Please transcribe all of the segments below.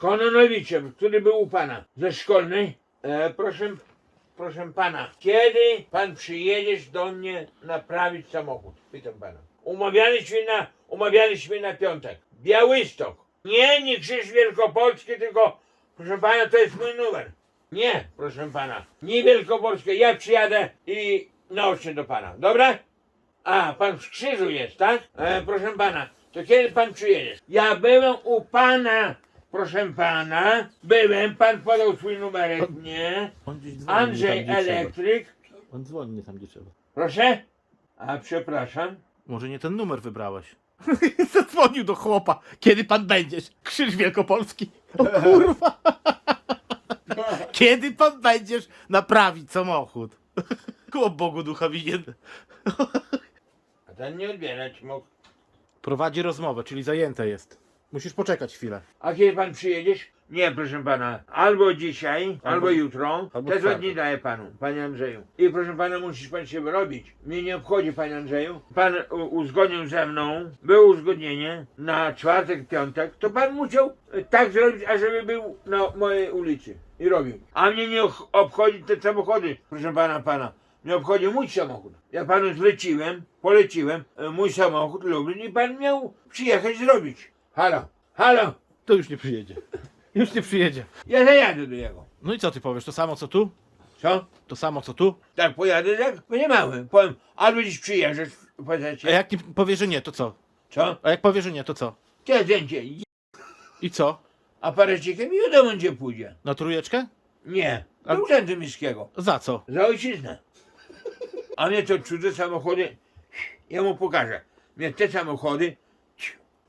Kononowiczem, który był u pana ze szkolnej. E, proszę, proszę pana, kiedy pan przyjedziesz do mnie naprawić samochód? Pytam pana. Umawialiśmy na, umawialiśmy na piątek. Białystok. Nie, nie Krzyż Wielkopolski, tylko proszę pana, to jest mój numer. Nie, proszę pana, nie Wielkopolskie. Ja przyjadę i naocznie do pana. Dobra? A, pan w krzyżu jest, tak? E, proszę pana, to kiedy pan przyjedziesz? Ja byłem u pana, proszę pana, byłem, pan podał swój numerek, nie? On gdzieś dzwoni Andrzej nie tam, gdzie trzeba. Elektryk, On dzwoni nie tam, gdzie trzeba. proszę? A, przepraszam. Może nie ten numer wybrałeś. Zadzwonił do chłopa. Kiedy pan będziesz? Krzyż Wielkopolski. O kurwa. Kiedy pan będziesz naprawić samochód? Chłop Bogu ducha winien. A ten nie odbierać mógł. Prowadzi rozmowę, czyli zajęte jest. Musisz poczekać chwilę. A kiedy pan przyjedziesz? Nie, proszę pana. Albo dzisiaj, albo, jutro. albo Te dwa dni daję panu, panie Andrzeju. I proszę pana, musisz pan się wyrobić. Mnie nie obchodzi, panie Andrzeju. Pan u, uzgodnił ze mną, było uzgodnienie na czwartek, piątek, to pan musiał e, tak zrobić, ażeby był na mojej ulicy. I robił. A mnie nie och- obchodzi te samochody, proszę pana, pana. Mnie obchodzi mój samochód. Ja panu zleciłem, poleciłem e, mój samochód Lublin i pan miał przyjechać zrobić. Halo, halo. To już nie przyjedzie. Już nie przyjedzie. Ja zajadę do jego. No i co ty powiesz? To samo co tu? Co? To samo co tu? Tak pojadę, tak? Będzie mały. Powiem, albo dziś przyjeżdżasz A powiecie. jak nie powie, że nie, to co? Co? A jak powie, że nie, to co? Te zdjęcie. I co? Aparecikiem i wiadomo gdzie pójdzie. Na trójeczkę? Nie. A- Do urzędu miejskiego. Za co? Za ojczyznę. A mnie to cudze samochody. Ja mu pokażę. Mnie te samochody.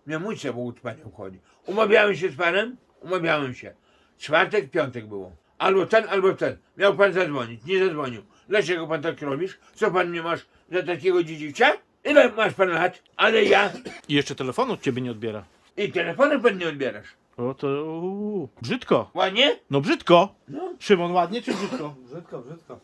Mnie mój samochód panie obchodzi. Umawiałem się z panem? Umawiałem się. Czwartek, piątek było. Albo ten, albo ten. Miał pan zadzwonić. Nie zadzwonił. Dlaczego pan tak robisz? Co pan nie masz za takiego dziedzicia? Ile masz pan lat? Ale ja. I jeszcze telefonu od ciebie nie odbiera. I telefonu pan nie odbierasz. O to uuu, brzydko. Ładnie? No brzydko. No. Szymon ładnie czy brzydko? Brzydko, brzydko.